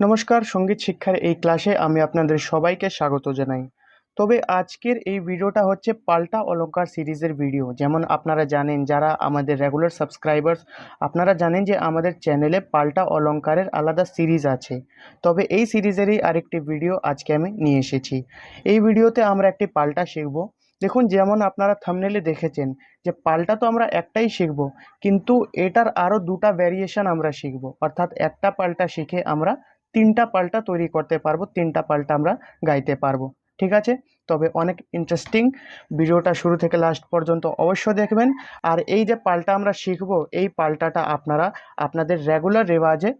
নমস্কার, সংগীত শিক্ষার এই ক্লাসে আমি আপনাদের সবাইকে স্বাগত জানাই। তবে আজকের এই ভিডিওটা হচ্ছে পাল্টা অলঙ্কার সিরিজের ভিডিও। যেমন আপনারা জানেন, যারা আমাদের রেগুলার সাবস্ক্রাইবার্স আপনারা জানেন যে আমাদের চ্যানেলে পাল্টা অলংকারের আলাদা সিরিজ আছে। তবে এই সিরিজেরই আরেকটি ভিডিও আজকে আমি নিয়ে এসেছি। এই ভিডিওতে আমরা একটি পাল্টা শিখব। দেখুন, যেমন আপনারা থামনেলে দেখেছেন যে পাল্টা তো আমরা একটাই শিখব, কিন্তু এটার আরও দুটা ভ্যারিয়েশন আমরা শিখব। অর্থাৎ একটা পাল্টা শিখে আমরা তিনটা পাল্টা তৈরি করতে পারব, তিনটা পাল্টা আমরা গাইতে পারব, ঠিক আছে? তবে অনেক ইন্টারেস্টিং ভিডিওটা শুরু থেকে লাস্ট পর্যন্ত অবশ্যই দেখবেন। আর এই যে পাল্টা আমরা শিখব, এই পাল্টাটা আপনারা, আপনাদের রেগুলার রেওয়াজে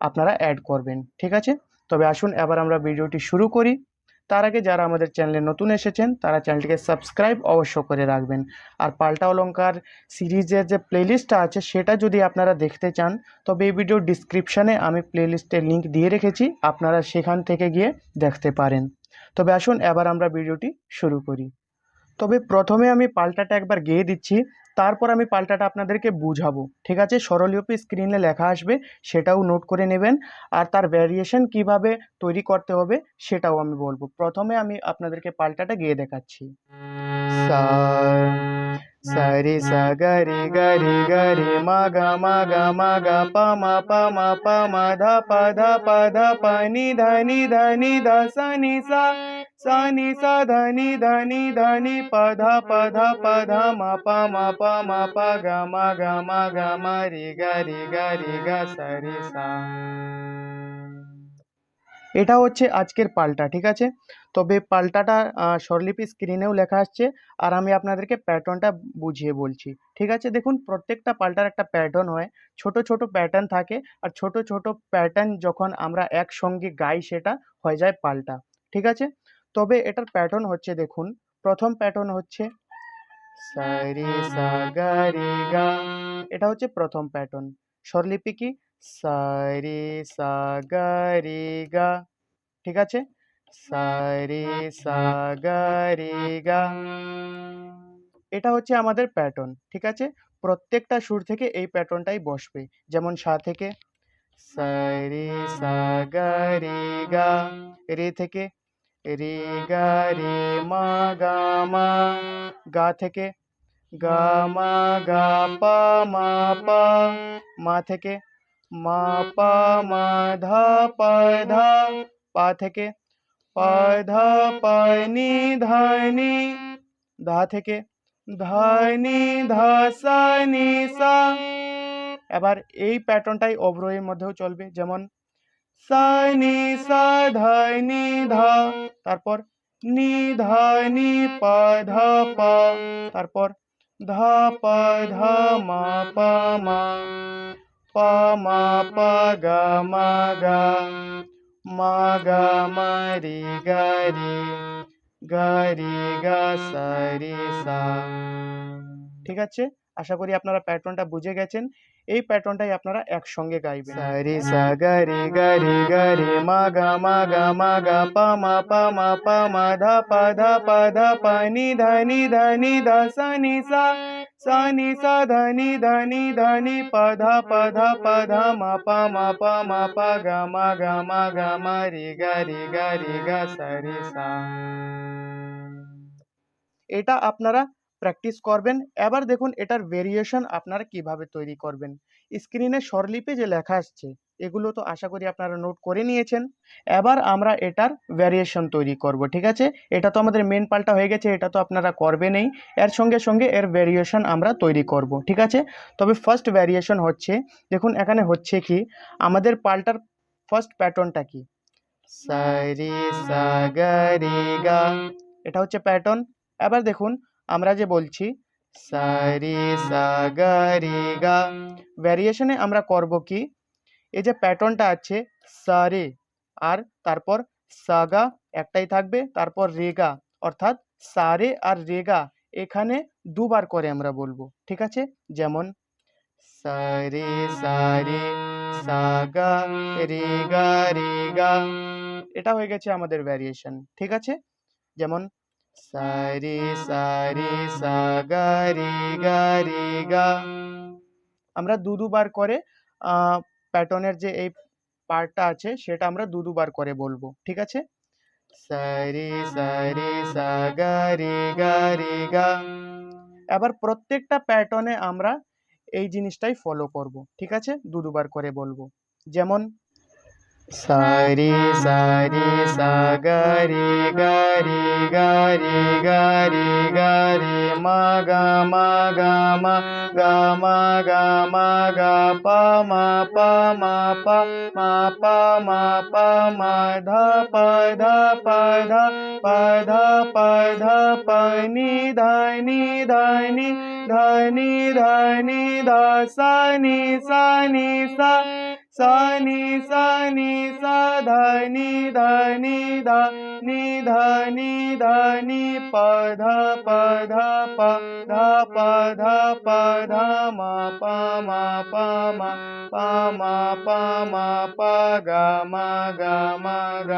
আপনারা অ্যাড করবেন, ঠিক আছে? তবে আসুন, এবার আমরা ভিডিওটি শুরু করি। তার আগে যারা আমাদের চ্যানেলে নতুন এসেছেন, তারা চ্যানেলটিকে সাবস্ক্রাইব অবশ্য করে রাখবেন। আর পাল্টা অলঙ্কার সিরিজের যে প্লেলিস্টটা আছে, সেটা যদি আপনারা দেখতে চান, তবে এই ভিডিও ডিসক্রিপশানে আমি প্লেলিস্টের লিঙ্ক দিয়ে রেখেছি, আপনারা সেখান থেকে গিয়ে দেখতে পারেন। তবে আসুন, এবার আমরা ভিডিওটি শুরু করি। তবে প্রথমে আমি পাল্টাটা একবার গেয়ে দিচ্ছি, তারপর আমি পাল্টাটা আপনাদেরকে বুঝাবো, ঠিক আছে? স্বরলিপি স্ক্রিনে লেখা আসবে, সেটাও নোট করে নেবেন, আর তার ভ্যারিয়েশন কীভাবে তৈরি করতে হবে সেটাও আমি বলব। প্রথমে আমি আপনাদেরকে পাল্টাটা গেয়ে দেখাচ্ছি। সা সারি সা গারি গারি গারি মা, গা মা গা মা, গা, পা, মা পা মা পা, মা, ধা, পা ধা পা ধা, পা, নি, ধা নি ধা নি, ধা, সা, নি, সা। সা নি সা ধা নি ধা নি ধা নি পা ধা পা ধা পা ধা মা পা মা পা মা পা গা মা গা মা গা মা রি গা রি গা রি গা সা রি সা এটা হচ্ছে আজকের পাল্টা, ঠিক আছে? তবে পাল্টাটা স্বরলিপি স্ক্রিনেও লেখা আসছে আর আমি আপনাদেরকে প্যাটার্নটা বুঝিয়ে বলছি, ঠিক আছে? দেখুন, প্রত্যেকটা পাল্টার একটা প্যাটার্ন হয়, ছোট ছোট প্যাটার্ন থাকে আর ছোট ছোট প্যাটার্ন যখন আমরা একসঙ্গে গাই সেটা হয়ে যায় পাল্টা, ঠিক আছে? তবে এটার প্যাটার্ন হচ্ছে দেখুন। প্রথম প্যাটার্ন হচ্ছে এটা হচ্ছে প্রথম প্যাটার্ন স্বরলিপি কি? সা রে সা গা। ঠিক আছে? সারি রে সা গা। এটা হচ্ছে আমাদের প্যাটার্ন ঠিক আছে? প্রত্যেকটা সুর থেকে এই প্যাটার্নটাই বসবে। যেমন সা থেকে সারি রে সা গা রে গা, রে থেকে রে গা রে মা গা মা। গা থেকে গা মা গা পা মা পা। মা থেকে মা পা মা ধা পা ধা। পা থেকে পা ধা পা নি ধা নি। ধা থেকে ধা নি ধা সা নি সা। এবার এই প্যাটার্নটাই অবরোহীর মধ্যেও চলবে। যেমন সা নি সা ধা নি, ধা। তারপর নি ধা নি পা ধা, পা। তারপর ধা পা ধা, মা, পা মা। পা মা, পা, গা, মা গা। মা গা, মা, রে, গা রে। গা রে, গা সা রে, সা। ঠিক আছে? আশা করি আপনারা প্যাটার্নটা বুঝে গেছেন। এই প্যাটার্নটাই আপনারা একসঙ্গে গাইবেন। সা রে সা গা রে গা রে গা রে মা গা মা গা মা গা পা মা পা মা পা মা ধা পা ধা পা ধা পা নি ধা নি ধা নি ধা সা নি সা সা নি সা ধা নি ধা নি ধা নি পা ধা পা ধা পা ধা মা পা মা পা মা পা গা মা গা মা গা মা রে গা রে গা রে গা সা রে সা। এটা আপনারা প্র্যাকটিস করবেন। এবার দেখুন এটার ভেরিয়েশন আপনারা কীভাবে তৈরি করবেন। স্ক্রিনে স্বরলিপি যে লেখা আসছে, এগুলো তো আশা করি আপনারা নোট করে নিয়েছেন। এবার আমরা এটার ভ্যারিয়েশন তৈরি করব, ঠিক আছে? এটা তো আমাদের মেন পাল্টা হয়ে গেছে, এটা তো আপনারা করবেনই। এর সঙ্গে সঙ্গে এর ভ্যারিয়েশন আমরা তৈরি করব, ঠিক আছে? তবে ফার্স্ট ভ্যারিয়েশন হচ্ছে, দেখুন এখানে হচ্ছে কি, আমাদের পাল্টার ফার্স্ট প্যাটার্নটা কি? সা রে সা গা রে গা এটা হচ্ছে প্যাটার্ন এবার দেখুন আমরা যে বলছি সা রে সা গা ভ্যারিয়েশনে আমরা করব কি? এই যে প্যাটার্নটা আছে সা রে আর তারপর সাগা একটাই থাকবে, তারপর রেগা। অর্থাৎ সারে আর রেগা এখানে দুবার করে আমরা বলব, ঠিক আছে? যেমন সা রে সা রে সা গা রে গা রে গা এটা হয়ে গেছে আমাদের ভ্যারিয়েশন ঠিক আছে? যেমন সা রে সা রে সা গা আমরা দু দুবার করে প্যাটার্নের যে এই পার্টটা আছে, সেটা আমরা দু দুবার করে বলব, ঠিক আছে? সারি সারি সা গা রে গা গা এবার প্রত্যেকটা প্যাটার্নে আমরা এই জিনিসটাই ফলো করব, ঠিক আছে? দু দুবার করে বলব। যেমন सारी सारी, सागरी, गरी गरी गरी गरी, मग मा, गा मग गा पम गा, पा, मा पा मा पा, मा प, ध प ध प ध, प, नि, ध नि ध नि ध नि ध नि, ध, सा, नि सा नि, सा नि ध नि धनी धनी धनी ध प पध पध पध प, ध, म, प म प म प म प म, प, ग, म ग म ग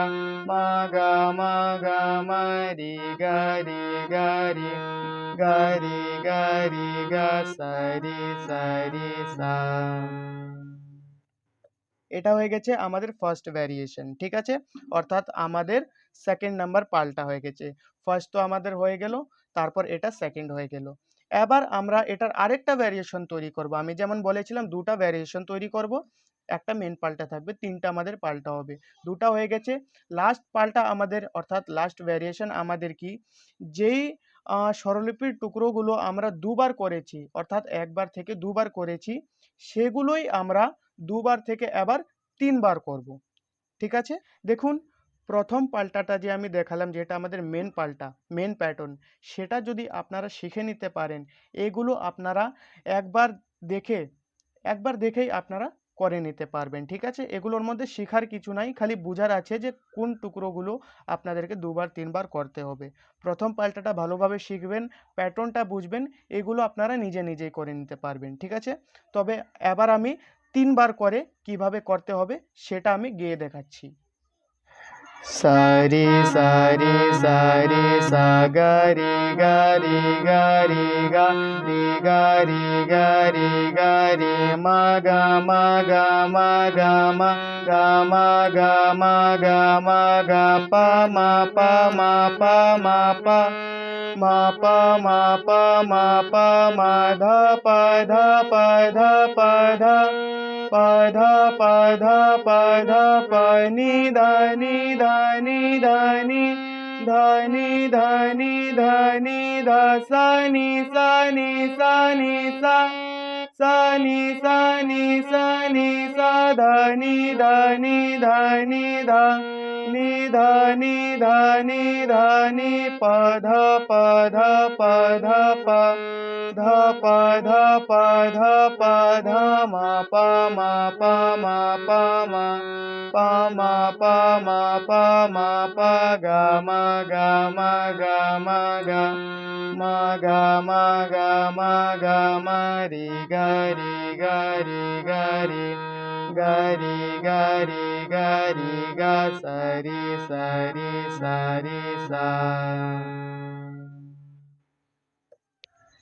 म ग म ग, म, रि, ग रि ग रि ग रि ग रि, ग, स, रि स, रि, सा। এটা হয়ে গেছে আমাদের ফার্স্ট ভ্যারিয়েশন ঠিক আছে? অর্থাৎ আমাদের সেকেন্ড নাম্বার পাল্টা হয়ে গেছে। ফার্স্ট তো আমাদের হয়ে গেল, তারপর এটা সেকেন্ড হয়ে গেল। এবার আমরা এটার আরেকটা ভ্যারিয়েশন তৈরি করব। আমি যেমন বলেছিলাম, দুটা ভ্যারিয়েশন তৈরি করব, একটা মেন পাল্টা থাকবে, তিনটা আমাদের পাল্টা হবে। দুটা হয়ে গেছে লাস্ট পাল্টা আমাদের, অর্থাৎ লাস্ট ভ্যারিয়েশন আমাদের কি? যেই স্বরলিপির টুকরোগুলো আমরা দুবার করেছি, অর্থাৎ একবার থেকে দুবার করেছি, সেগুলোই আমরা দুবার থেকে আবার তিনবার করব। ঠিক আছে? দেখুন, প্রথম পাল্টাটা যে আমি দেখালাম, যেটা আমাদের মেন পাল্টা মেন প্যাটার্ন সেটা যদি আপনারা শিখে নিতে পারেন, এগুলো আপনারা একবার দেখে, একবার দেখেই আপনারা করে নিতে পারবেন। ঠিক আছে? এগুলোর মধ্যে শেখার কিছু নাই, খালি বোঝার আছে যে কোন টুকরোগুলো আপনাদেরকে দুবার, তিনবার করতে হবে। প্রথম পাল্টাটা ভালোভাবে শিখবেন প্যাটার্নটা বুঝবেন, এগুলো আপনারা নিজে নিজেই করে নিতে পারবেন। ঠিক আছে? তবে এবার আমি তিনবার করে কীভাবে করতে হবে সেটা আমি গেয়ে দেখাচ্ছি। সারি সারি সারি সা গা রে গা রে গা রে গা রে গা রে গা রে গা রে মা গা মা গা মা গা মা গা মা গা মা গা মা গা পা মা পা মা পা মা পা মা পা মা পা মা পা মা ধা পা ধা পা ধা পা ধা পা ধা পা ধা পা ধা পা নি ধা নি ধা নি ধা নি ধা নি ধা নি ধা নি ধা সা নি সা নি সা নি সা সা নি সা নি সা নি সা ধা নি ধা নি ধা নি ধা নি ধা নি ধা নি ধা নি প ধা প ধা গা রে গা রে গা রে গা রে গা সা রে সা সা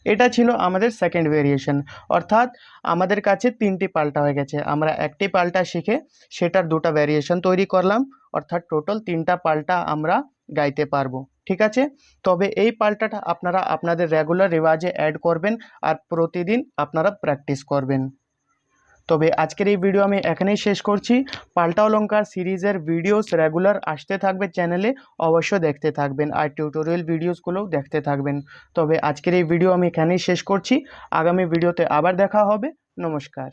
এটা ছিল আমাদের সেকেন্ড ভেরিয়েশন অর্থাৎ আমাদের কাছে তিনটি পাল্টা হয়ে গেছে। আমরা একটি পাল্টা শিখে সেটার দুটো ভ্যারিয়েশন তৈরি করলাম। অর্থাৎ টোটাল তিনটা পাল্টা আমরা গাইতে পারব। ঠিক আছে? তবে এই পাল্টাটা আপনারা আপনাদের রেগুলার রেওয়াজে অ্যাড করবেন আর প্রতিদিন আপনারা প্র্যাকটিস করবেন। তবে আজকের এই ভিডিও আমি এখানেই শেষ করছি। পাল্টা অলঙ্কার সিরিজের ভিডিওস রেগুলার আসতে থাকবে চ্যানেলে অবশ্য দেখতে থাকবেন আর টিউটোরিয়াল ভিডিওসগুলোও দেখতে থাকবেন। তবে আজকের এই ভিডিও আমি এখানেই শেষ করছি। আগামী ভিডিওতে আবার দেখা হবে। নমস্কার।